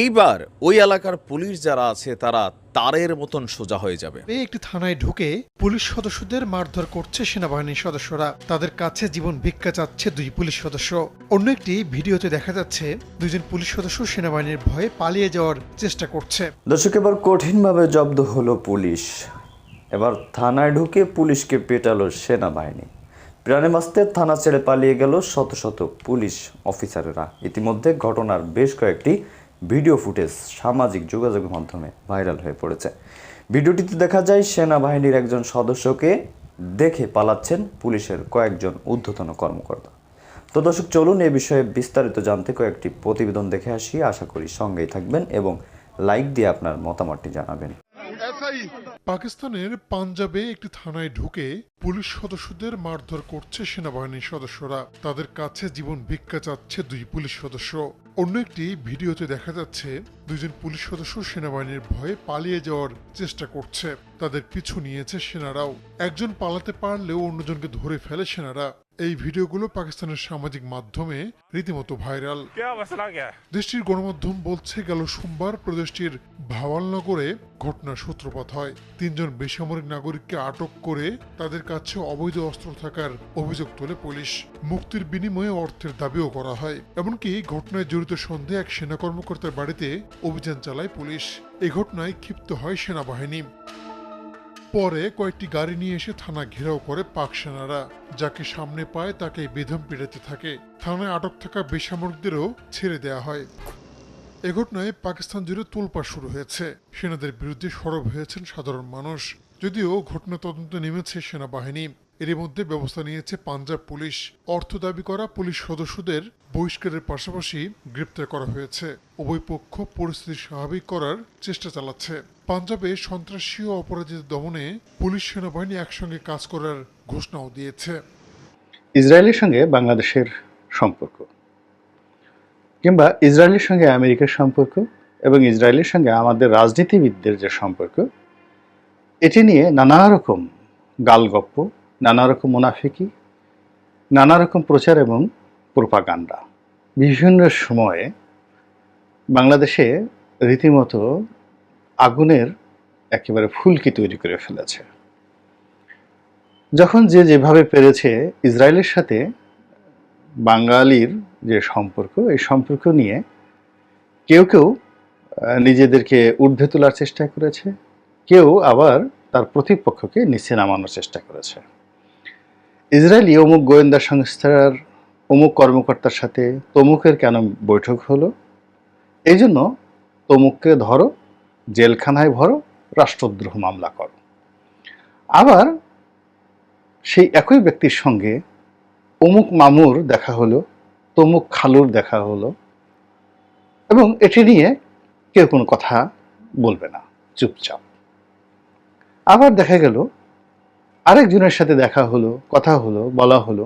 এইবার ওই এলাকার পুলিশ যারা আছে তারা তারের মতন সোজা হয়ে যাবে। একটি থানায় ঢুকে পুলিশ সদস্যদের মারধর করছে সেনাবাহিনীর সদস্যরা। তাদের কাছে জীবন ভিক্ষা চাচ্ছে দুই পুলিশ সদস্য। অন্য একটি ভিডিওতে দেখা যাচ্ছে দুইজন পুলিশ সদস্য সেনাবাহিনীর ভয়ে পালিয়ে যাওয়ার চেষ্টা করছে। দর্শক এবার কঠিনভাবে জব্দ হলো পুলিশ। এবার থানায় ঢুকে পুলিশকে পেটালো সেনাবাহিনী। প্রাণে মাস্তে থানা ছেড়ে পালিয়ে গেল শত শত পুলিশ অফিসারেরা। ইতিমধ্যে ঘটনার বেশ কয়েকটি ভিডিও ফুটেজ সামাজিক যোগাযোগ মাধ্যমে ভাইরাল হয়ে পড়েছে। ভিডিওটিতে দেখা যায়, সেনাবাহিনীর একজন সদস্যকে দেখে পালাচ্ছেন পুলিশের কয়েকজন ঊর্ধ্বতন কর্মকর্তা। তো দর্শক, চলুন এ বিষয়ে বিস্তারিত জানতে কয়েকটি প্রতিবেদন দেখে আসি। আশা করি সঙ্গেই থাকবেন এবং লাইক দিয়ে আপনার মতামতটি জানাবেন। পাকিস্তানের পাঞ্জাবে একটি থানায় ঢুকে পুলিশ সদস্যদের মারধর করছে সেনাবাহিনীর সদস্যরা। তাদের কাছে জীবন ভিক্ষা চাচ্ছে দুই পুলিশ সদস্য। অন্য একটি ভিডিওতে দেখা যাচ্ছে, দুইজন পুলিশ সদস্য সেনাবাহিনীর ভয়ে পালিয়ে যাওয়ার চেষ্টা করছে। তাদের পিছু নিয়েছে সেনারাও। একজন পালাতে পারলেও অন্যজনকে ধরে ফেলে সেনারা। এই ভিডিওগুলো পাকিস্তানের সামাজিক মাধ্যমে রীতিমতো ভাইরাল। দেশটির গণমাধ্যম বলছে গেল সোমবার প্রদেশটির ভাওয়ালনগরে ঘটনা ঘটনার সূত্রপাত হয়। তিনজন বেসামরিক নাগরিককে আটক করে তাদের কাছে অবৈধ অস্ত্র থাকার অভিযোগ তোলে পুলিশ। মুক্তির বিনিময়ে অর্থের দাবিও করা হয়। এমনকি ঘটনায় জড়িত সন্দেহে এক সেনা কর্মকর্তার বাড়িতে অভিযান চালায় পুলিশ। এ ঘটনায় ক্ষিপ্ত হয় সেনাবাহিনী। পরে কয়েকটি গাড়ি নিয়ে এসে থানা ঘেরাও করে পাক সেনারা। যাকে সামনে পায় তাকে বেধম পেটাতে থাকে। থানায় আটক থাকা বেসামরিকদেরও ছেড়ে দেয়া হয়। এ ঘটনায় পাকিস্তান জুড়ে তোলপাড় শুরু হয়েছে। সেনাদের বিরুদ্ধে সরব হয়েছেন সাধারণ মানুষ। যদিও ঘটনা তদন্ত নেমেছে সেনাবাহিনী। এরই মধ্যে ব্যবস্থা নিয়েছে পাঞ্জাব পুলিশ। অর্থ দাবি করা পুলিশ সদস্যদের বহিষ্কারের পাশাপাশি গ্রেপ্তার করা হয়েছে। উভয় পক্ষ পরিস্থিতি স্বাভাবিক করার চেষ্টা চালাচ্ছে। পাঞ্জাবে সন্ত্রাসী ও অপরাধীদের দমনে পুলিশ সেনাবাহিনী একসঙ্গে কাজ করার ঘোষণাও দিয়েছে। ইসরায়েলের সঙ্গে বাংলাদেশের সম্পর্ক। কিংবা ইসরায়েলের সঙ্গে আমেরিকার সম্পর্ক এবং ইসরায়েলের সঙ্গে আমাদের রাজনীতিবিদদের যে সম্পর্ক, এটি নিয়ে নানা রকম গালগপ্প নানা রকম মুনাফিকি নানা রকম প্রচার এবং প্রোপাগান্ডা। বিভিন্ন সময়ে বাংলাদেশে রীতিমতো আগুনের একেবারে ফুলকি তৈরি করে ফেলেছে। যখন যে যেভাবে পেরেছে ইসরায়েলের সাথে, বাঙালির যে সম্পর্ক, এই সম্পর্ক নিয়ে কেউ কেউ নিজেদেরকে ঊর্ধ্বে তোলার চেষ্টা করেছে, কেউ আবার তার প্রতিপক্ষকে নিচে নামানোর চেষ্টা করেছে। ইসরায়েলি অমুক গোয়েন্দা সংস্থার অমুক কর্মকর্তার সাথে তমুকের কেন বৈঠক হলো? এই জন্য তমুককে ধরো, জেলখানায় ভরো, রাষ্ট্রদ্রোহ মামলা করো। আবার সেই একই ব্যক্তির সঙ্গে অমুক মামুর দেখা হলো, তমুক খালুর দেখা হলো এবং এটি নিয়ে কেউ কোনো কথা বলবে না, চুপচাপ। আবার দেখা গেল আরেকজনের সাথে দেখা হলো, কথা হলো, বলা হলো,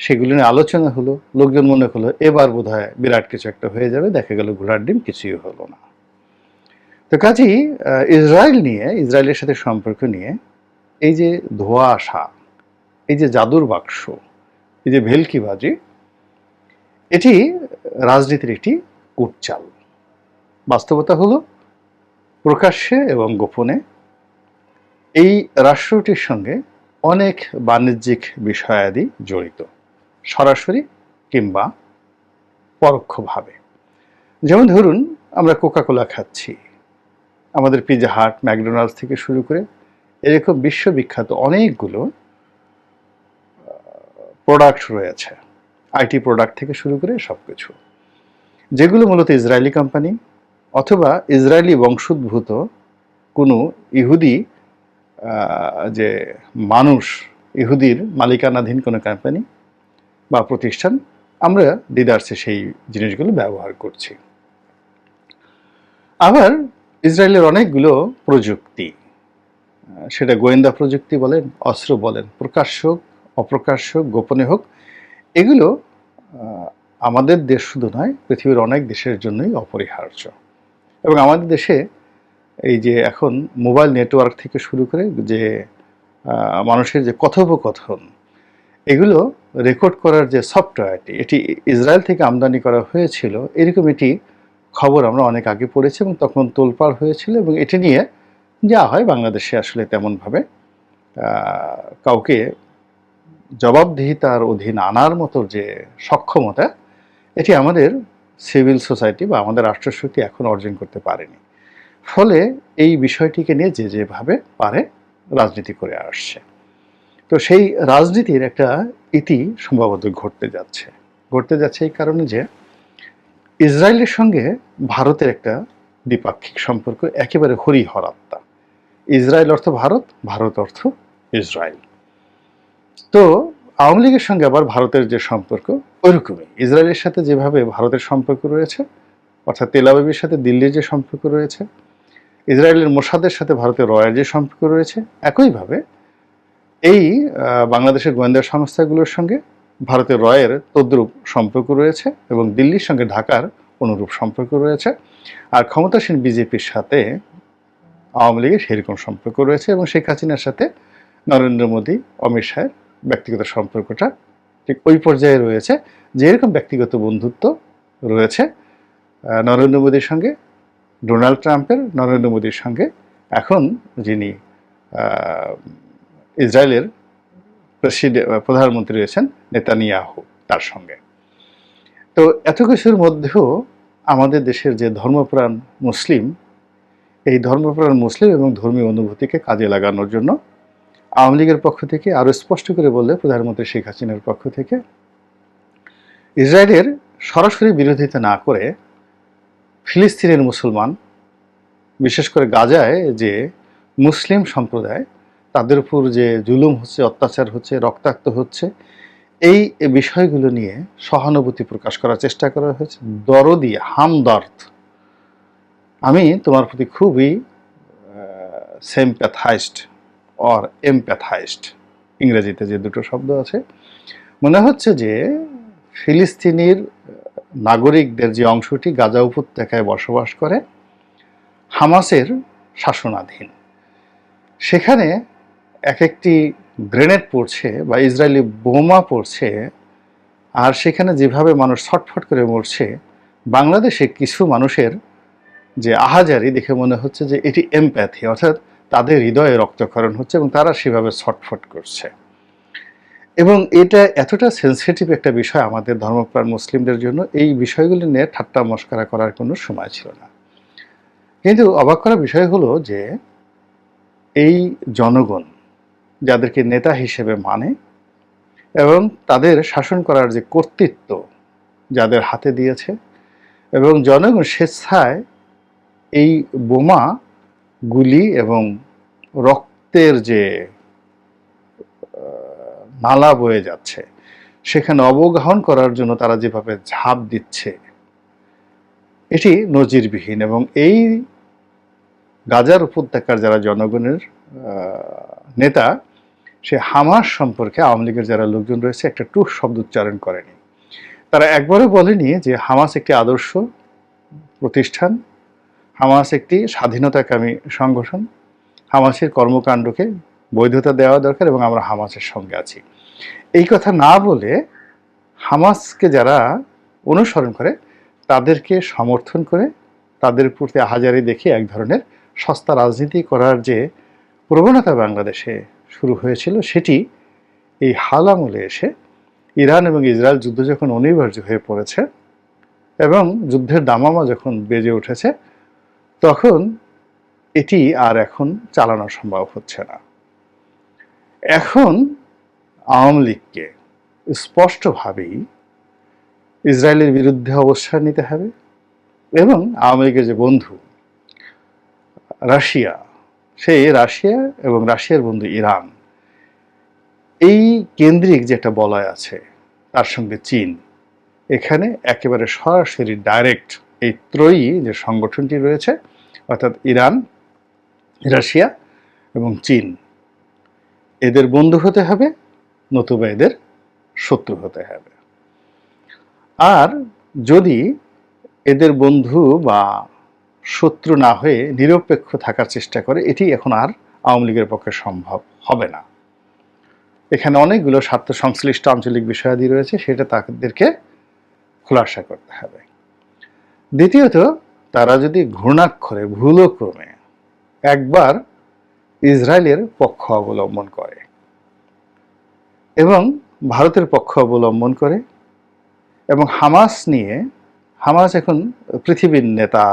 সেগুলো নিয়ে আলোচনা হলো, লোকজন মনে হলো এবার বোধ বিরাট কিছু একটা হয়ে যাবে, দেখা গেল ঘোড়ার ডিম কিছুই হলো না। তো কাজেই ইসরায়েল নিয়ে, ইসরায়েলের সাথে সম্পর্ক নিয়ে, এই যে ধোয়া আসা, এই যে জাদুর বাক্স, এই যে ভেলকিবাজি, এটি রাজনীতির একটি কুটচাল বাস্তবতা হলো প্রকাশ্যে এবং গোপনে এই রাষ্ট্রটির সঙ্গে অনেক বাণিজ্যিক বিষয়াদি জড়িত, সরাসরি কিংবা পরোক্ষভাবে। যেমন ধরুন, আমরা কোকাকোলা খাচ্ছি। আমাদের পিজা হাট ম্যাকডোনাল্ডস থেকে শুরু করে এরকম বিশ্ববিখ্যাত অনেকগুলো প্রোডাক্ট রয়েছে। আইটি প্রোডাক্ট থেকে শুরু করে সব কিছু যেগুলো মূলত ইসরায়েলি কোম্পানি অথবা ইসরায়েলি বংশোদ্ভূত কোনো ইহুদি যে মানুষ ইহুদির মালিকানাধীন কোনো কোম্পানি বা প্রতিষ্ঠান আমরা দিদার্সে সেই জিনিসগুলো ব্যবহার করছি। আবার ইসরায়েলের অনেকগুলো প্রযুক্তি সেটা গোয়েন্দা প্রযুক্তি বলেন অস্ত্র বলেন প্রকাশ্য হোক, অপ্রকাশ্য হোক, গোপনে হোক এগুলো আমাদের দেশ শুধু নয় পৃথিবীর অনেক দেশের জন্যই অপরিহার্য। এবং আমাদের দেশে এই যে এখন মোবাইল নেটওয়ার্ক থেকে শুরু করে যে মানুষের যে কথোপকথন, এগুলো রেকর্ড করার যে সফটওয়্যারটি এটি ইসরায়েল থেকে আমদানি করা হয়েছিল, এরকম একটি খবর আমরা অনেক আগে পড়েছি এবং তখন তোলপাড় হয়েছিল এবং এটি নিয়ে যা হয় বাংলাদেশে আসলে তেমনভাবে কাউকে জবাবদিহিতার অধীন আনার মতো যে সক্ষমতা, এটি আমাদের সিভিল সোসাইটি বা আমাদের রাষ্ট্রশক্তি এখন অর্জন করতে পারেনি। ফলে এই বিষয়টিকে নিয়ে যে যেভাবে পারে রাজনীতি করে আসছে। তো সেই রাজনীতির একটা ইতি সম্ভবত ঘটতে যাচ্ছে। ঘটতে যাচ্ছে এই কারণে যে ইসরায়েলের সঙ্গে ভারতের একটা দ্বিপাক্ষিক সম্পর্ক একেবারে হরি হরাত্মা ইসরায়েল অর্থ ভারত ভারত অর্থ ইসরায়েল। তো আওয়ামী লীগের সঙ্গে আবার ভারতের যে সম্পর্ক ওইরকমই। ইসরায়েলের সাথে যেভাবে ভারতের সম্পর্ক রয়েছে, অর্থাৎ তেলাবাবির সাথে দিল্লির যে সম্পর্ক রয়েছে ইসরায়েলের মোসাদের সাথে ভারতের রয়ের যে সম্পর্ক রয়েছে, একইভাবে এই বাংলাদেশের গোয়েন্দা সংস্থাগুলোর সঙ্গে ভারতের রয়ের তদ্রূপ সম্পর্ক রয়েছে এবং দিল্লির সঙ্গে ঢাকার অনুরূপ সম্পর্ক রয়েছে। আর ক্ষমতাসীন বিজেপির সাথে আওয়ামী লীগের সেরকম সম্পর্ক রয়েছে এবং শেখ হাসিনার সাথে নরেন্দ্র মোদী, অমিত শাহের ব্যক্তিগত সম্পর্কটা ঠিক ওই পর্যায়ে রয়েছে। যে এরকম ব্যক্তিগত বন্ধুত্ব রয়েছে নরেন্দ্র মোদীর সঙ্গে ডোনাল্ড ট্রাম্পের নরেন্দ্র মোদীর সঙ্গে এখন যিনি ইসরায়েলের প্রেসিডেন্ট প্রধানমন্ত্রী রয়েছেন নেতানিয়াহু তার সঙ্গে। তো এত কিছুর মধ্যেও আমাদের দেশের যে ধর্মপ্রাণ মুসলিম, এই ধর্মপ্রাণ মুসলিম এবং ধর্মীয় অনুভূতিকে কাজে লাগানোর জন্য আওয়ামী লীগের পক্ষ থেকে আরও স্পষ্ট করে বললে প্রধানমন্ত্রী শেখ হাসিনার পক্ষ থেকে, ইসরায়েলের সরাসরি বিরোধিতা না করে ফিলিস্তিনের মুসলমান, বিশেষ করে গাজায় যে মুসলিম সম্প্রদায়, তাদের উপর যে জুলুম হচ্ছে, অত্যাচার হচ্ছে, রক্তাক্ত হচ্ছে, এই বিষয়গুলো নিয়ে সহানুভূতি প্রকাশ করার চেষ্টা করা হয়েছে। দরদি, হামদর্দ। আমি তোমার প্রতি খুবই সেমপ্যাথাইজড অর এমপ্যাথাইজড ইংরেজিতে যে দুটো শব্দ আছে, মনে হচ্ছে যে ফিলিস্তিনির নাগরিকদের যে অংশটি গাজা উপত্যকায় বসবাস করে, হামাসের শাসনাধীন। সেখানে এক একটি গ্রেনেড পড়ছে বা ইসরায়েলি বোমা পড়ছে, আর সেখানে যেভাবে মানুষ ছটফট করে মরছে, বাংলাদেশে কিছু মানুষের যে আহাজারি দেখে মনে হচ্ছে যে এটি এমপ্যাথি, অর্থাৎ তাদের হৃদয়ে রক্তক্ষরণ হচ্ছে এবং তারা সেভাবে ছটফট করছে। এবং এটা এতটা সেন্সিটিভ একটা বিষয় আমাদের ধর্মপ্রাণ মুসলিমদের জন্য, এই বিষয়গুলি নিয়ে ঠাট্টা মস্করা করার কোনো সময় ছিল না। কিন্তু অবাক করা বিষয় হলো যে, এই জনগণ যাদেরকে নেতা হিসেবে মানে এবং তাদের শাসন করার যে কর্তৃত্ব যাদের হাতে দিয়েছে এবং জনগণ স্বেচ্ছায় এই বোমা, গুলি এবং রক্তের যে নালা বয়ে যাচ্ছে। সেখানে অবগাহন করার জন্য তারা যেভাবে ঝাঁপ দিচ্ছে, এটি নজিরবিহীন এবং এই গাজার উপত্যকার যারা জনগণের নেতা, সে হামাস সম্পর্কে আওয়ামী লীগের যারা লোকজন রয়েছে, একটা টু শব্দ উচ্চারণ করেনি। তারা একবারও বলেনি যে হামাস একটি আদর্শ প্রতিষ্ঠান, হামাস একটি স্বাধীনতাকামী সংগঠন, হামাসের কর্মকাণ্ডকে বৈধতা দেওয়া দরকার এবং আমরা হামাসের সঙ্গে আছি। এই কথা না বলে হামাসকে যারা অনুসরণ করে, তাদেরকে সমর্থন করে, তাদের প্রতি আহাজারি দেখে এক ধরনের সস্তা রাজনীতি করার যে প্রবণতা বাংলাদেশে শুরু হয়েছিল, সেটি এই হাল আমলে এসে ইরান এবং ইসরায়েল যুদ্ধ যখন অনিবার্য হয়ে পড়েছে এবং যুদ্ধের দামামা যখন বেজে উঠেছে, তখন এটি আর এখন চালানো সম্ভব হচ্ছে না। এখন আওয়ামী লীগকে স্পষ্টভাবেই ইসরায়েলের বিরুদ্ধে অবস্থান নিতে হবে এবং আওয়ামী লীগের যে বন্ধু রাশিয়া, সেই রাশিয়া এবং রাশিয়ার বন্ধু ইরান, এই কেন্দ্রিক যেটা বলয় আছে, তার সঙ্গে চীন, এখানে একেবারে সরাসরি ডাইরেক্ট এই ত্রয়ী যে সংগঠনটি রয়েছে, অর্থাৎ ইরান, রাশিয়া এবং চীন এদের বন্ধু হতে হবে, নতুবা এদের শত্রু হতে হবে। আর যদি এদের বন্ধু বা শত্রু না হয়ে নিরপেক্ষ থাকার চেষ্টা করে, এটি এখন আর আওয়ামী লীগের পক্ষে সম্ভব হবে না। এখানে অনেকগুলো স্বার্থ সংশ্লিষ্ট আঞ্চলিক বিষয়াদি রয়েছে, সেটা তাদেরকে খোলাসা করতে হবে। দ্বিতীয়ত, তারা যদি ঘূর্ণাক্ষরে ভুলক্রমে একবার ইসরায়েলের পক্ষ অবলম্বন করে এবং ভারতের পক্ষ অবলম্বন করে এবং হামাস নিয়ে, হামাস এখন পৃথিবীর নেতা,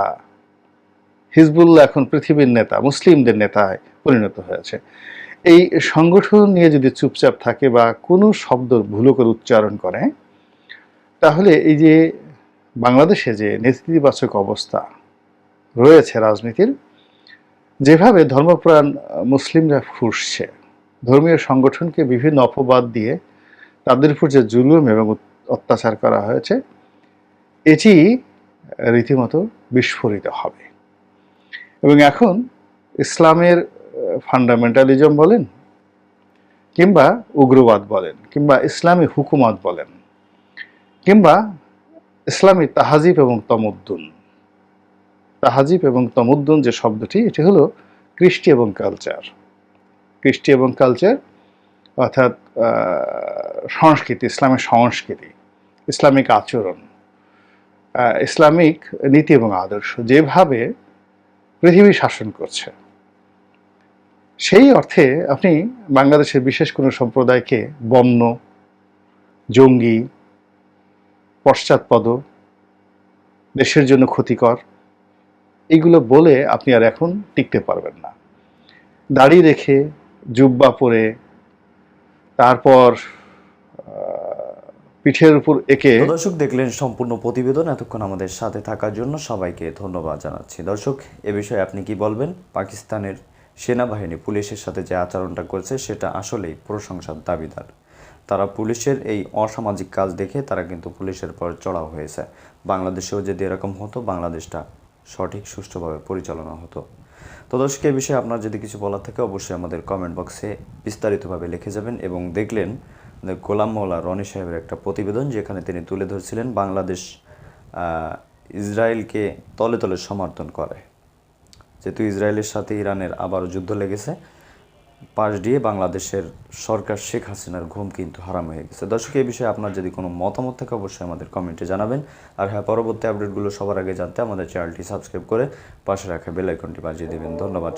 হিজবুল্লাহ এখন পৃথিবীর নেতা, মুসলিমদের নেতায় পরিণত হয়েছে। এই সংগঠন নিয়ে যদি চুপচাপ থাকে বা কোনো শব্দ ভুলো করে উচ্চারণ করে, তাহলে এই যে বাংলাদেশে যে নেতৃত্বাচক অবস্থা রয়েছে রাজনীতির যেভাবে ধর্মপ্রাণ মুসলিমরা ফুসছে, ধর্মীয় সংগঠনকে বিভিন্ন অপবাদ দিয়ে তাদের উপর যে জুলুম এবং অত্যাচার করা হয়েছে, এটি রীতিমতো বিস্ফোরিত হবে। এবং এখন ইসলামের ফান্ডামেন্টালিজম বলেন কিংবা উগ্রবাদ বলেন কিংবা ইসলামী হুকুমত বলেন কিংবা ইসলামী তাহাজিব এবং তমুদ্দুন তাহাজিব এবং তমুদ্দুন যে শব্দটি, এটি হলো কৃষ্টি এবং কালচার কৃষ্টি এবং কালচার অর্থাৎ সংস্কৃতি, ইসলামের সংস্কৃতি, ইসলামিক আচরণ ইসলামিক নীতি এবং আদর্শ যেভাবে পৃথিবী শাসন করছে। সেই অর্থে আপনি বাংলাদেশের বিশেষ কোনো সম্প্রদায়কে বন্য, জঙ্গি, পশ্চাৎপদ, দেশের জন্য ক্ষতিকর এইগুলো বলে আপনি আর এখন টিকতে পারবেন না। দাড়ি রেখে, জুব্বা পরে, তারপর পিঠের উপর একে দর্শক, দেখলেন সম্পূর্ণ প্রতিবেদন এতক্ষণ আমাদের সাথে থাকার জন্য সবাইকে ধন্যবাদ জানাচ্ছি। দর্শক, এ বিষয়ে আপনি কি বলবেন? পাকিস্তানের সেনাবাহিনী পুলিশের সাথে যে আচরণটা করেছে, সেটা আসলেই প্রশংসার দাবিদার। তারা পুলিশের এই অসামাজিক কাজ দেখে তারা কিন্তু পুলিশের পর চড়াও হয়েছে। বাংলাদেশেও যদি এরকম হতো, বাংলাদেশটা সঠিক, সুষ্ঠুভাবে পরিচালনা হতো। তো দর্শক, এ বিষয়ে আপনার যদি কিছু বলার থাকে, অবশ্যই আমাদের কমেন্ট বক্সে বিস্তারিতভাবে লিখে যাবেন এবং দেখলেন গোলাম মোল্লা রনি সাহেবের একটা প্রতিবেদন যেখানে তিনি তুলে ধরছিলেন বাংলাদেশ ইসরায়েলকে তলে তলে সমর্থন করে। যেহেতু ইসরায়েলের সাথে ইরানের আবারও যুদ্ধ লেগেছে পাশ দিয়ে বাংলাদেশের সরকার শেখ হাসিনার ঘুম কিন্তু হারাম হয়ে গেছে। দর্শক এই বিষয়ে আপনার যদি কোনো মতামত থাকে, অবশ্যই আমাদের কমেন্টে জানাবেন। আর হ্যাঁ পরবর্তী আপডেটগুলো সবার আগে জানতে আমাদের চ্যানেলটি সাবস্ক্রাইব করে পাশে রাখা বেল আইকনটি বাজিয়ে দেবেন। ধন্যবাদ।